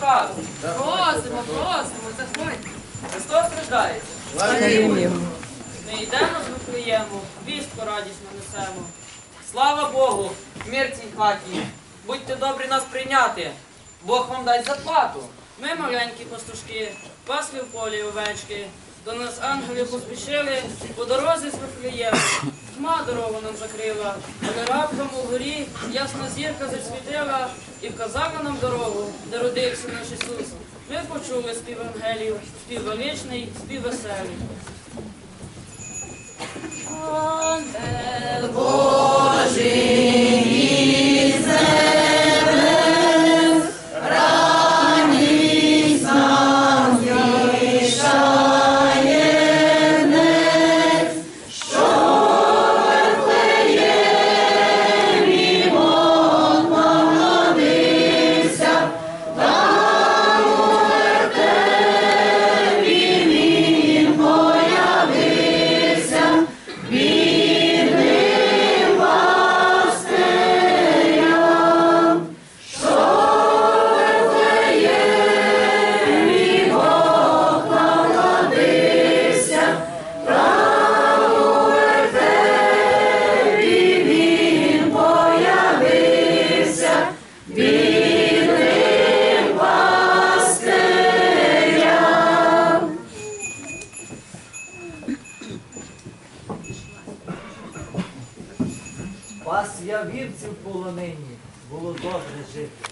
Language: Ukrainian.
Зайдіть. Просимо, просимо, заходьте. Христос страждається. Ми йдемо з Вифлеєму, вістку радісно несемо. Слава Богу, мир цій хаті. Будьте добрі нас прийняти. Бог вам дасть заплату. Ми маленькі пастушки, пасли в полі овечки. До нас ангели поспішили по дорозі з Вифлеєму. Тьма дорогу нам закрила, але раптом у горі ясна зірка засвітила і вказала нам дорогу, де родився наш Ісус. Ми почули спів співвеличний, спів Вас я вівці в полонині, було добре жити.